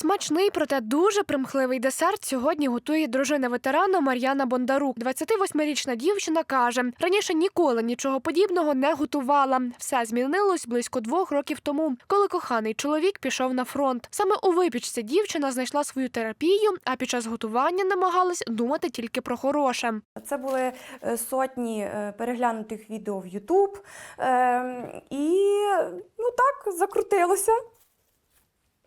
Смачний, проте дуже примхливий десерт сьогодні готує дружина ветерана Мар'яна Бондарук. 28-річна дівчина каже, раніше ніколи нічого подібного не готувала. Все змінилось близько двох років тому, коли коханий чоловік пішов на фронт. Саме у випічці дівчина знайшла свою терапію, а під час готування намагалась думати тільки про хороше. Це були е, сотні е, переглянутих відео в YouTube. Е, І ну так, закрутилося.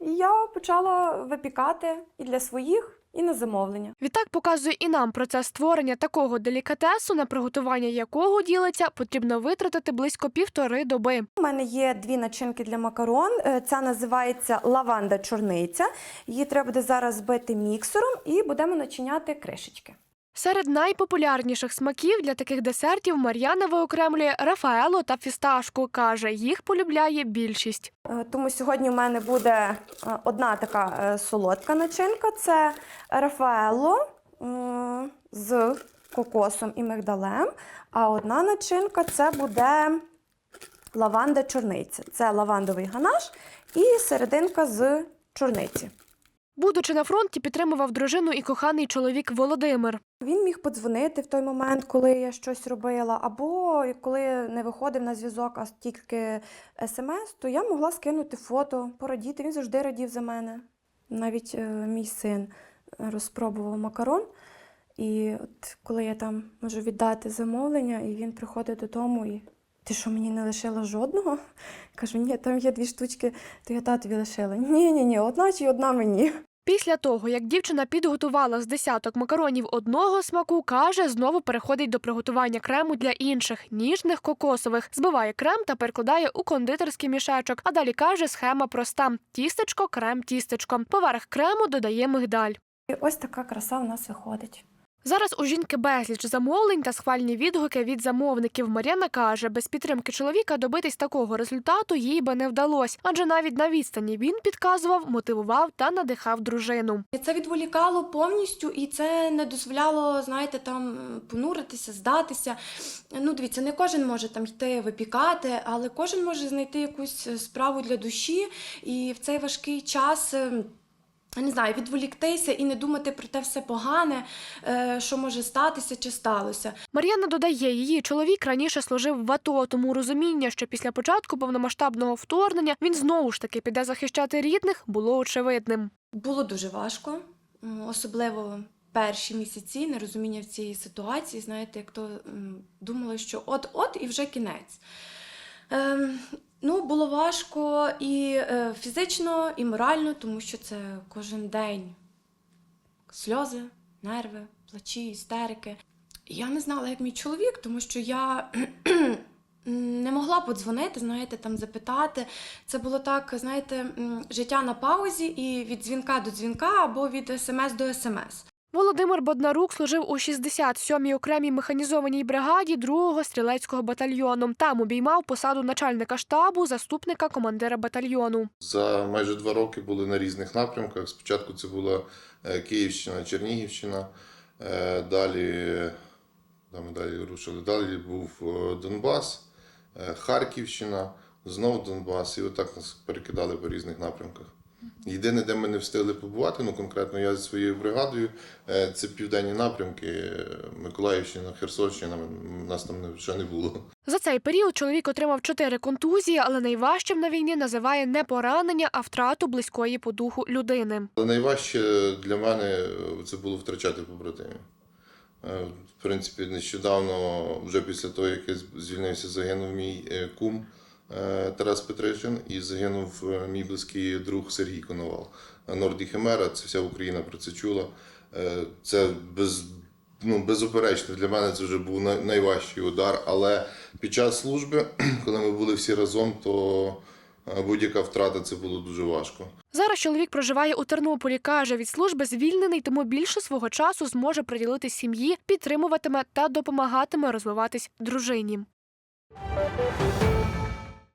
І я почала випікати і для своїх, і на замовлення. Відтак показує і нам процес створення такого делікатесу, на приготування якого ділиться, потрібно витратити близько півтори доби. У мене є дві начинки для макарон. Е, Ця називається лаванда чорниця. Її треба буде зараз збити міксером і будемо начиняти кришечки. Серед найпопулярніших смаків для таких десертів Мар'яна виокремлює Рафаело та фісташку. каже, їх полюбляє більшість. Е, Тому сьогодні у мене буде е, одна така е, солодка начинка це рафаелло м, з кокосом і мигдалем. А одна начинка це буде лаванда чорниця. Це лавандовий ганаш і серединка з чорниці. Будучи на фронті, підтримував дружину і коханий чоловік Володимир. Він міг подзвонити в той момент, коли я щось робила, або коли не виходив на зв'язок, а тільки смс, то я могла скинути фото, порадіти. Він завжди радів за мене. Навіть е, мій син розпробував макарон. І от коли я там можу віддати замовлення, і він приходить додому і. Ти що мені не лишила жодного? Кажу, ні, там є дві штучки, то я татові лишила. Ні, ні, ні, одна чи одна мені. Після того, як дівчина підготувала з десяток макаронів одного смаку, каже, знову переходить до приготування крему для інших ніжних кокосових. Збиває крем та перекладає у кондитерський мішечок. А далі каже, схема проста: тістечко, крем, тістечко. Поверх крему додає мигдаль. І ось така краса в нас виходить. Зараз у жінки безліч замовлень та схвальні відгуки від замовників. Мар'яна каже, без підтримки чоловіка добитись такого результату їй би не вдалося, адже навіть на відстані він підказував, мотивував та надихав дружину. Це відволікало повністю, і це не дозволяло, знаєте, там понуритися, здатися. Ну, дивіться, не кожен може там йти випікати, але кожен може знайти якусь справу для душі і в цей важкий час. Не знаю, відволіктися і не думати про те все погане, е, що може статися чи сталося. Мар'яна додає, її чоловік раніше служив в АТО, тому розуміння, що після початку повномасштабного вторгнення він знову ж таки піде захищати рідних, було очевидним. Було дуже важко, особливо перші місяці нерозуміння в цій ситуації. Знаєте, як то думали, що от-от і вже кінець. Ем, ну, було важко і е, фізично, і морально, тому що це кожен день сльози, нерви, плачі, істерики. Я не знала, як мій чоловік, тому що я не могла подзвонити, знаєте, там запитати. Це було так, знаєте, життя на паузі і від дзвінка до дзвінка або від смс до смс. Володимир Боднарук служив у 67-й окремій механізованій бригаді 2-го стрілецького батальйону. Там обіймав посаду начальника штабу, заступника командира батальйону. За майже два роки були на різних напрямках. Спочатку це була е, Київщина, Чернігівщина, е, далі, ми далі рушили. Далі був е, Донбас, Харківщина, знову Донбас, і отак нас перекидали по різних напрямках. Єдине, де ми не встигли побувати, ну конкретно я зі своєю бригадою, е, це південні напрямки, е, Миколаївщина, Херсонщина, нас там ще не було. За цей період чоловік отримав чотири контузії, але найважчим на війні називає не поранення, а втрату близької по духу людини. Але найважче для мене е, це було втрачати побратимів. В принципі, нещодавно, вже після того, як я звільнився, загинув мій кум Тарас Петришин і загинув е, мій близький друг Сергій Коновал. Е, Норді Химера, це вся Україна про це чула. Е, Це без, ну, безуперечно для мене це вже був найважчий удар. Але під час служби, коли ми були всі разом, то е, будь-яка втрата це було дуже важко. Зараз чоловік проживає у Тернополі. каже, від служби звільнений, тому більше свого часу зможе приділити сім'ї, підтримуватиме та допомагатиме розвиватись дружині.